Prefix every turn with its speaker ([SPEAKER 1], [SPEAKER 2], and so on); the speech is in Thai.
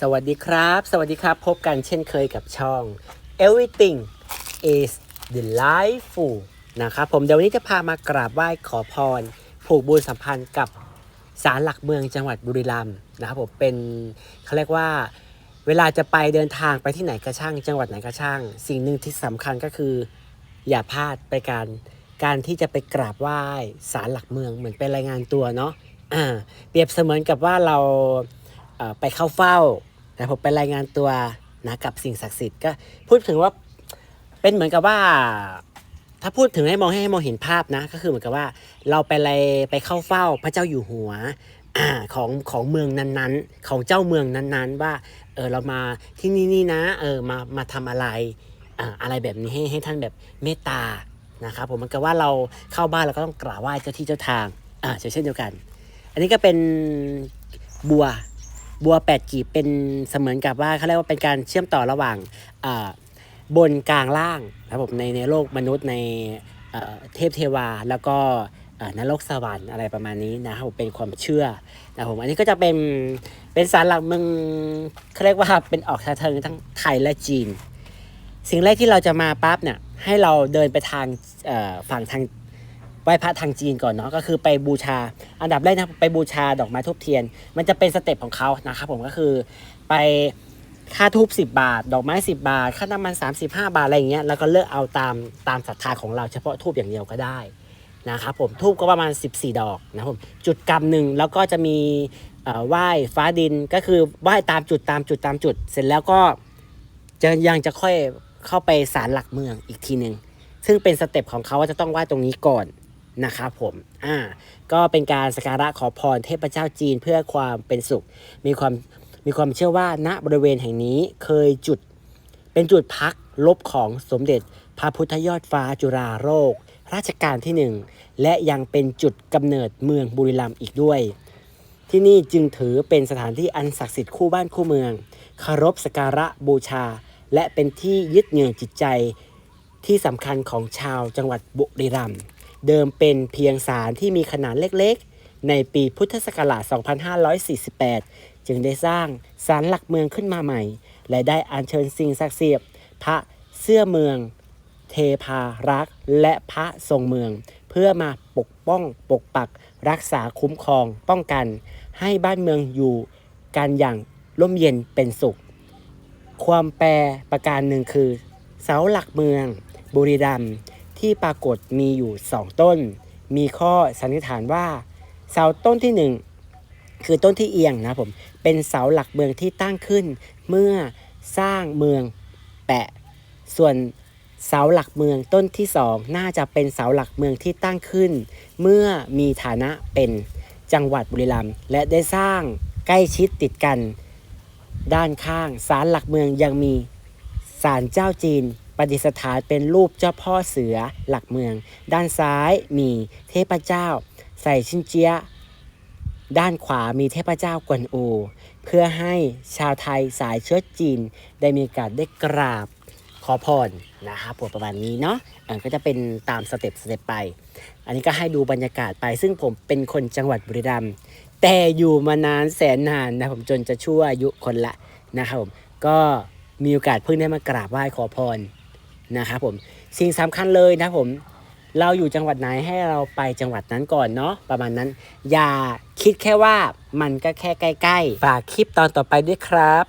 [SPEAKER 1] สวัสดีครับ สวัสดีครับ พบกันเช่นเคยกับช่อง everything is delightful นะครับผมเดี๋ยววันนี้จะพามากราบไหว้ขอพร ผูกบุญสัมพันธ์กับศาลหลักเมืองจังหวัดบุรีรัมย์นะครับผมเป็นเขาเรียกว่าเวลาจะไปเดินทางไปที่ไหนก็ช่าง จังหวัดไหนก็ช่าง สิ่งหนึ่งที่สำคัญก็คือ อย่าพลาดไปการการที่จะไปกราบไหว้ศาลหลักเมืองเหมือนเป็นรายงานตัวเนาะอ่าเปรียบเสมือนกับว่าเรา ไปเข้าเฝ้าแต่ผมไปรายงานตัวนะกับสิ่งศักดิ์สิทธิ์ก็พูดถึงว่าเป็นเหมือนกับว่า ถ้าพูดถึงให้มองให้มองเห็นภาพนะ ก็คือเหมือนกับว่าเราไปอะไรไปเข้าเฝ้าพระเจ้าอยู่หัวอของของเมืองนั้นๆ ของเจ้าเมืองนั้นๆ ว่าเออเรามาที่นี่นี่นะเออมามาทำอะไรอ่าอะไรแบบนี้ให้ให้ท่านแบบเมตตานะครับผมมันก็ว่าเราเข้าบ้านเราก็ต้องกราบไหว้เจ้าที่เจ้าทางอ่าเช่นเดียวกัน อันนี้ก็เป็นบัว บัวแปดกีบเป็นเสมือนกับว่าเขาเรียกว่าเป็นการเชื่อมต่อระหว่างบนกลางล่างนะครับผมในในโลกมนุษย์ในเทพเทวาแล้วก็นรกสวรรค์อะไรประมาณนี้นะครับผมเป็นความเชื่อนะครับผมอันนี้ก็จะเป็นเป็นสารหลักเมืองเขาเรียกว่าเป็นออกทางเทิงทั้งไทยและจีน สิ่งแรกที่เราจะมาปั๊บเนี่ยให้เราเดินไปทางฝั่งทาง ไหว้พระทางจีนก่อนเนาะก็คือไปบูชา อันดับแรกนะไปบูชาดอกไม้ทูบเทียน มันจะเป็นสเต็ปของเขานะครับผมก็คือไปค่าทูบ10 บาท ดอกไม้ 10 บาท ค่าน้ำมัน 35 บาทอะไรอย่างเงี้ยแล้วก็เลือกเอาตามตามศรัทธาของเราเฉพาะทูบอย่างเดียวก็ได้นะครับผมทูบก็ประมาณ 14 ดอกนะครับผมจุดกรรมหนึ่งแล้วก็จะมีไหว้ฟ้าดินก็คือไหว้ตามจุดตามจุดตามจุด เสร็จแล้วก็จะยังจะค่อยเข้าไปศาลหลักเมืองอีกทีหนึ่งซึ่งเป็นสเต็ปของเขาว่าจะต้องไหว้ตรงนี้ก่อน นะครับผมอ่าก็เป็นการสักการะขอพรเทพเจ้าจีนเพื่อความเป็นสุข มีความมีความเชื่อว่าณบริเวณแห่งนี้เคยจุดเป็นจุดพักลบของสมเด็จพระพุทธยอดฟ้าจุฬาโลกราชการที่หนึ่งและยังเป็นจุดกำเนิดเมืองบุรีรัมย์อีกด้วย ที่นี่จึงถือเป็นสถานที่อันศักดิ์สิทธิ์คู่บ้านคู่เมืองเคารพสักการะบูชา และเป็นที่ยึดเหนี่ยวจิตใจที่สำคัญของชาวจังหวัดบุรีรัมย์ เดิมเป็นเพียงศาลที่มีขนาดเล็กๆ ในปีพุทธศักราช 2548 จึงได้สร้างศาลหลักเมืองขึ้นมาใหม่ และได้อัญเชิญสิ่งศักดิ์สิทธิ์พระเสื้อเมือง เทพารักษ์และพระทรงเมือง เพื่อมาปกป้องปกปักรักษาคุ้มครองป้องกัน ให้บ้านเมืองอยู่กันอย่างร่มเย็นเป็นสุข ความแปรประการหนึ่งคือ เสาหลักเมือง บุรีรัมย์ ที่ปรากฏมีอยู่สองต้น มีข้อสันนิษฐานว่า เสาต้นที่หนึ่งคือต้นที่เอียงนะผม เป็นเสาหลักเมืองที่ตั้งขึ้น เมื่อสร้างเมืองแปะ ส่วนเสาหลักเมืองต้นที่สองน่าจะเป็นเสาหลักเมืองที่ตั้งขึ้น เมื่อมีฐานะเป็นจังหวัดบุรีรัมย์และได้สร้างใกล้ชิดติดกัน ด้านข้างศาลหลักเมืองยังมีศาลเจ้าจีน ประดิษฐานเป็นรูปเจ้าพ่อเสือหลักเมือง ด้านซ้ายมีเทพเจ้า ใส่ชินเจียด้านขวามีเทพเจ้ากวนอู เพื่อให้ชาวไทยสายเชื้อจีน ได้มีโอกาสได้กราบขอพรนะครับผมประมาณนี้เนาะก็จะเป็นตามสเต็ปสเต็ปไป อันนี้ก็ให้ดูบรรยากาศไป ซึ่งผมเป็นคนจังหวัดบุรีรัมย์แต่อยู่มานานแสนนานนะผมจนจะชั่วอายุคนละนะครับผมก็มีโอกาสเพิ่งได้มากราบไหว้ขอพร นะครับผมสิ่งสำคัญเลยนะผมเราอยู่จังหวัดไหนให้เราไปจังหวัดนั้นก่อนเนาะประมาณนั้น อย่าคิดแค่ว่ามันก็แค่ใกล้ๆ ฝากคลิปตอนต่อไปด้วยครับ